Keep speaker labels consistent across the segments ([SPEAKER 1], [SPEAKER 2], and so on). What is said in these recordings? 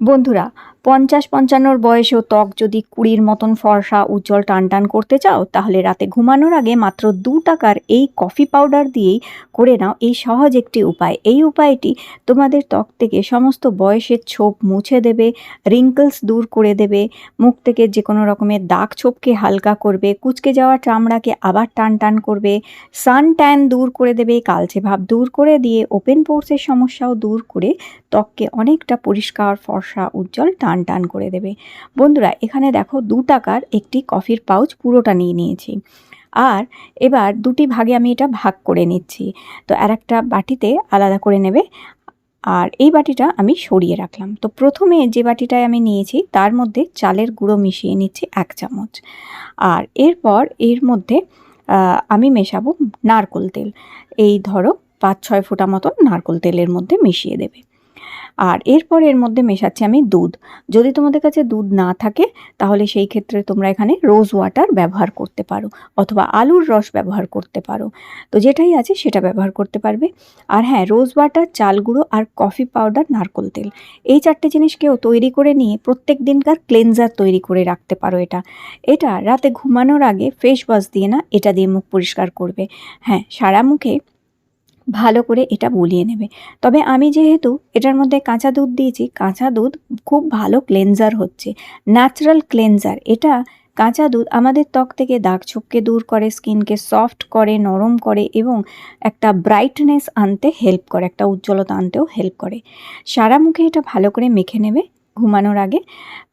[SPEAKER 1] বন্ধুরা পঞ্চাশ পঞ্চান্নর বয়সেও ত্বক যদি কুড়ির মতন ফর্সা, উজ্জ্বল টান টান করতে চাও, তাহলে রাতে ঘুমানোর আগে মাত্র দু টাকার এই কফি পাউডার দিয়েই করে নাও। এই সহজ একটি উপায়। এই উপায়টি তোমাদের ত্বক থেকে সমস্ত বয়সের ছোপ মুছে দেবে রিঙ্কলস দূর করে দেবে, মুখ থেকে যে কোনো রকমের দাগ ছোপকে হালকা করবে, কুচকে যাওয়া চামড়াকে আবার টান টান করবে সান ট্যান দূর করে দেবে, কালচে ভাব দূর করে দিয়ে ওপেন পোর্সের সমস্যাও দূর করে ত্বককে অনেকটা পরিষ্কার, ফর্সা, উজ্জ্বল, টান টান টান করে দেবে। বন্ধুরা, এখানে দেখো দু টাকার একটি কফির পাউচ পুরোটা নিয়ে নিয়েছি। আর এবার দুটি ভাগে আমি এটা ভাগ করে নিচ্ছি। তো আর একটা বাটিতে আলাদা করে নেবে। আর এই বাটিটা আমি সরিয়ে রাখলাম। তো প্রথমে যে বাটিটায় আমি নিয়েছি, তার মধ্যে চালের গুঁড়ো মিশিয়ে নিচ্ছি এক চামচ। আর এরপর এর মধ্যে আমি মেশাবো নারকোল তেল। এই ধরো পাঁচ ছয় ফোঁটা মতন নারকোল তেলের মধ্যে মিশিয়ে দেবে। আর এরপর এর মধ্যে মেশাচ্ছি আমি দুধ। যদি তোমাদের কাছে দুধ না থাকে, তাহলে সেই ক্ষেত্রে তোমরা এখানে রোজ ওয়াটার ব্যবহার করতে পারো, অথবা আলুর রস ব্যবহার করতে পারো। তো যেটাই আছে সেটা ব্যবহার করতে পারবে। আর হ্যাঁ রোজ ওয়াটার চাল গুঁড়ো আর কফি পাউডার নারকোল তেল। এই চারটে জিনিস কেউ তৈরি করে নিয়ে প্রত্যেক দিনকার ক্লেনজার তৈরি করে রাখতে পারো এটা। এটা রাতে ঘুমানোর আগে ফেস ওয়াশ দিয়ে না, এটা দিয়ে মুখ পরিষ্কার করবে। হ্যাঁ সারা মুখে ভালো করে এটা বলিয়ে নেবে। তবে আমি যেহেতু এটার মধ্যে কাঁচা দুধ দিয়েছি, কাঁচা দুধ খুব ভালো ক্লেনজার হচ্ছে। ন্যাচারাল ক্লেনজার এটা কাঁচা দুধ আমাদের ত্বক থেকে দাগ ছোপকে দূর করে, স্কিনকে সফট করে, নরম করে এবং একটা ব্রাইটনেস আনতে হেল্প করে, একটা উজ্জ্বলতা আনতেও হেল্প করে। সারা মুখে এটা ভালো করে মেখে নেবে ঘুমানোর আগে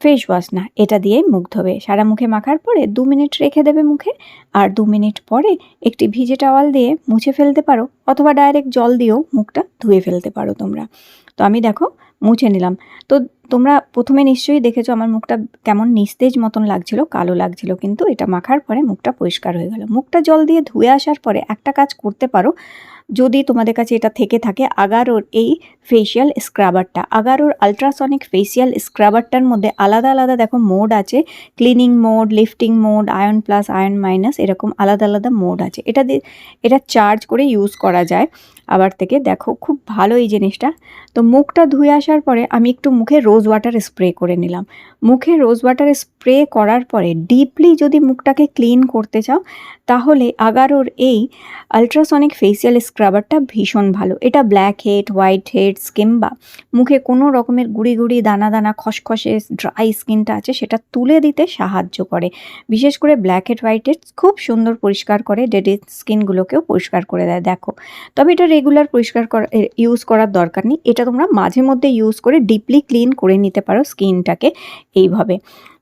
[SPEAKER 1] ফেস ওয়াশ না, এটা দিয়েই মুখ ধোবে। সারা মুখে মাখার পরে দু মিনিট রেখে দেবে মুখে, আর দু মিনিট পরে একটি ভিজে টাওয়াল দিয়ে মুছে ফেলতে পারো, অথবা ডাইরেক্ট জল দিয়েও মুখটা ধুয়ে ফেলতে পারো তোমরা। তো আমি দেখো, মুছে নিলাম। তো তোমরা প্রথমে নিশ্চয়ই দেখেছ আমার মুখটা কেমন নিস্তেজ মতন লাগছিল, কালো লাগছিল, কিন্তু এটা মাখার পরে মুখটা পরিষ্কার হয়ে গেল। মুখটা জল দিয়ে ধুয়ে আসার পরে একটা কাজ করতে পারো, যদি তোমাদের কাছে এটা থেকে থাকে, আগারোর এই ফেসিয়াল স্ক্রাবারটা আগারোর আলট্রাসনিক ফেসিয়াল স্ক্রাবারটার মধ্যে আলাদা আলাদা দেখো মোড আছে cleaning mode lifting mode ion plus ion minus এরকম আলাদা আলাদা মোড আছে। এটা দিয়ে, এটা চার্জ করে ইউজ করা যায়। আবার থেকে দেখো, খুব ভালো এই জিনিসটা। তো মুখটা ধুয়ে আসার পরে আমি একটু মুখে রোজ ওয়াটার স্প্রে করে নিলাম। মুখে রোজ ওয়াটার স্প্রে করার পরে ডিপলি যদি মুখটাকে ক্লিন করতে চাও, তাহলে আগারোর এই আলট্রাসনিক ফেসিয়াল স্ক্রাবারটা ভীষণ ভালো। এটা ব্ল্যাক হেড, হোয়াইট হেডস কিংবা মুখে কোনো রকমের গুড়ি গুড়ি, দানা দানা, খসখসে, ড্রাই স্কিনটা আছে, সেটা তুলে দিতে সাহায্য করে। বিশেষ করে ব্ল্যাক হেড, হোয়াইট হেড খুব সুন্দর পরিষ্কার করে, ডেড স্কিনগুলোকেও পরিষ্কার করে দেয়, দেখো। তবে এটা রেগুলার পরিষ্কার করা ইউজ করার দরকার নেই। এটা তোমরা মাঝে মধ্যে ইউজ করে ডিপলি ক্লিন করে নিতে পারো স্কিনটাকে এইভাবে।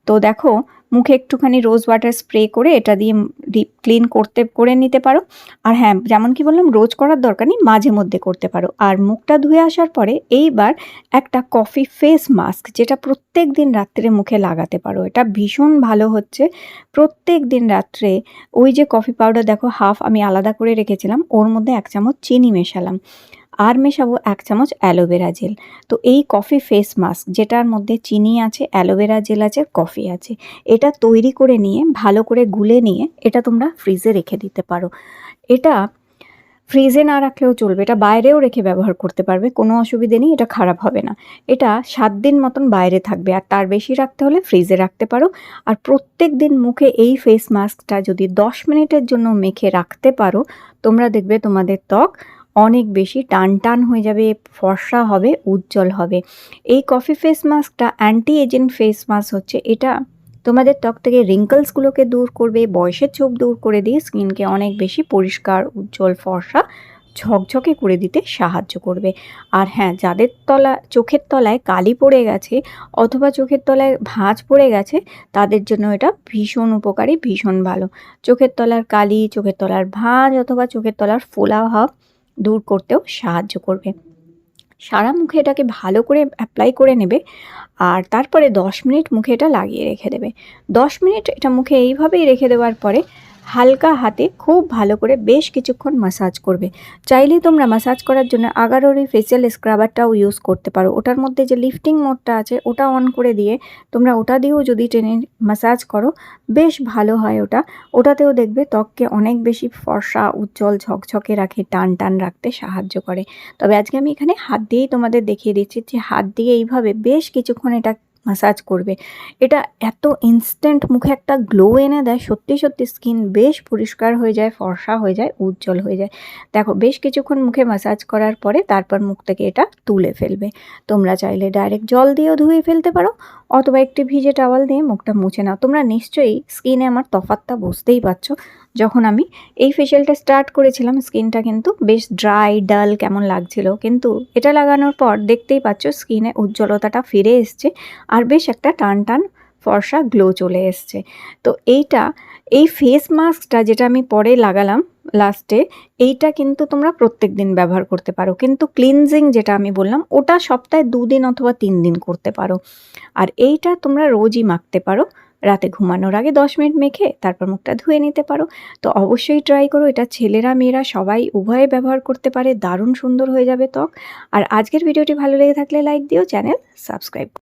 [SPEAKER 1] তো দেখো, মুখে একটুখানি রোজ ওয়াটার স্প্রে করে এটা দিয়ে ডিপ ক্লিন করতে, করে নিতে পারো। আর হ্যাঁ যেমন কি বললাম, রোজ করার দরকার নেই, মাঝে মধ্যে করতে পারো। আর মুখটা ধুয়ে আসার পরে এইবার একটা কফি ফেস মাস্ক যেটা প্রত্যেক দিন রাত্রে মুখে লাগাতে পারো। এটা ভীষণ ভালো হচ্ছে। প্রত্যেক দিন রাত্রে ওই যে কফি পাউডার দেখো হাফ আমি আলাদা করে রেখেছিলাম, ওর মধ্যে এক চামচ চিনি মেশালাম। আর মেশাবো এক চামচ অ্যালোভেরা জেল। তো এই কফি ফেস মাস্ক, যেটার মধ্যে চিনি আছে, অ্যালোভেরা জেল আছে, কফি আছে, এটা তৈরি করে নিয়ে, ভালো করে গুলে নিয়ে, এটা তোমরা ফ্রিজে রেখে দিতে পারো। এটা ফ্রিজে না রাখলেও চলবে, এটা বাইরেও রেখে ব্যবহার করতে পারবে, কোনো অসুবিধে নেই, এটা খারাপ হবে না। এটা সাত দিন মতন বাইরে থাকবে, আর তার বেশি রাখতে হলে ফ্রিজে রাখতে পারো। আর প্রত্যেক দিন মুখে এই ফেস মাস্কটা যদি দশ মিনিটের জন্য মেখে রাখতে পারো, তোমরা দেখবে তোমাদের ত্বক অনেক বেশি টান টান হয়ে যাবে, ফর্সা হবে, উজ্জ্বল হবে। এই কফি ফেস মাস্কটা অ্যান্টি এজেন্ট ফেস মাস্ক হচ্ছে, এটা তোমাদের ত্বক থেকে রিঙ্কলসগুলোকে দূর করবে, বয়সের ছোপ দূর করে দিয়ে স্কিনকে অনেক বেশি পরিষ্কার, উজ্জ্বল, ফর্সা, ঝকঝকে করে দিতে সাহায্য করবে। আর হ্যাঁ যাদের তলা, চোখের তলায় কালি পড়ে গেছে অথবা চোখের তলায় ভাঁজ পড়ে গেছে, তাদের জন্য এটা ভীষণ উপকারী, ভীষণ ভালো। চোখের তলার কালি, চোখের তলার ভাঁজ অথবা চোখের তলার ফোলা ভাব দূর করতেও সাহায্য করবে। সারা মুখে এটাকে ভালো করে অ্যাপ্লাই করে নেবে আর তারপরে দশ মিনিট মুখে এটা লাগিয়ে রেখে দেবে। দশ মিনিট এটা মুখে এইভাবেই রেখে দেওয়ার পরে হালকা হাতে খুব ভালো করে বেশ কিছুক্ষণ মাসাজ করবে। চাইলেই তোমরা মাসাজ করার জন্য আগারোর ফেসিয়াল স্ক্রাবারটাও ইউজ করতে পারো। ওটার মধ্যে যে লিফটিং মোডটা আছে, ওটা অন করে দিয়ে তোমরা ওটা দিয়েও যদি টেনে মাসাজ করো, বেশ ভালো হয় ওটা। ওটাতেও দেখবে ত্বককে অনেক বেশি ফর্সা, উজ্জ্বল, ঝকঝকে রাখে, টান টান রাখতে সাহায্য করে। তবে আজকে আমি এখানে হাত দিয়েই তোমাদের দেখিয়ে দিচ্ছি যে হাত দিয়ে এইভাবে বেশ কিছুক্ষণ এটা মাসাজ করবে। এটা এত ইনস্ট্যান্ট মুখে একটা গ্লো এনে দেয়, সত্যি সত্যি স্কিন বেশ পরিষ্কার হয়ে যায়, ফর্সা হয়ে যায়, উজ্জ্বল হয়ে যায়। দেখো, বেশ কিছুক্ষণ মুখে মাসাজ করার পরে তারপর মুখ থেকে এটা তুলে ফেলবে। তোমরা চাইলে ডাইরেক্ট জল দিয়েও ধুয়ে ফেলতে পারো, অথবা একটি ভিজে টাওয়াল দিয়ে মুখটা মুছে নাও। তোমরা নিশ্চয়ই স্কিনে আমার তফাতটা বুঝতেই পারছ। যখন আমি এই ফেশিয়ালটা স্টার্ট করেছিলাম স্কিনটা কিন্তু বেশ ড্রাই ডাল কেমন লাগছিল। কিন্তু এটা লাগানোর পর দেখতেই পাচ্ছ স্কিনে উজ্জ্বলতাটা ফিরে এসছে আর বেশ একটা টান টান ফর্সা গ্লো চলে এসছে। তো এইটা, এই ফেস মাস্কটা যেটা আমি পরে লাগালাম লাস্টে এইটা কিন্তু তোমরা প্রত্যেক দিন ব্যবহার করতে পারো। কিন্তু ক্লিনজিং যেটা আমি বললাম, ওটা সপ্তাহে দুদিন অথবা তিন দিন করতে পারো। আর এইটা তোমরা রোজই মাখতে পারো। রাতে ঘুমানোর আগে দশ মিনিট মেখে তারপর মুখটা ধুয়ে নিতে পারো। তো অবশ্যই ট্রাই করো, এটা ছেলেরা, মেয়েরা সবাই উভয়ে ব্যবহার করতে পারে, দারুণ সুন্দর হয়ে যাবে ত্বক। আর আজকের ভিডিওটি ভালো লেগে থাকলে লাইক দিও চ্যানেল সাবস্ক্রাইব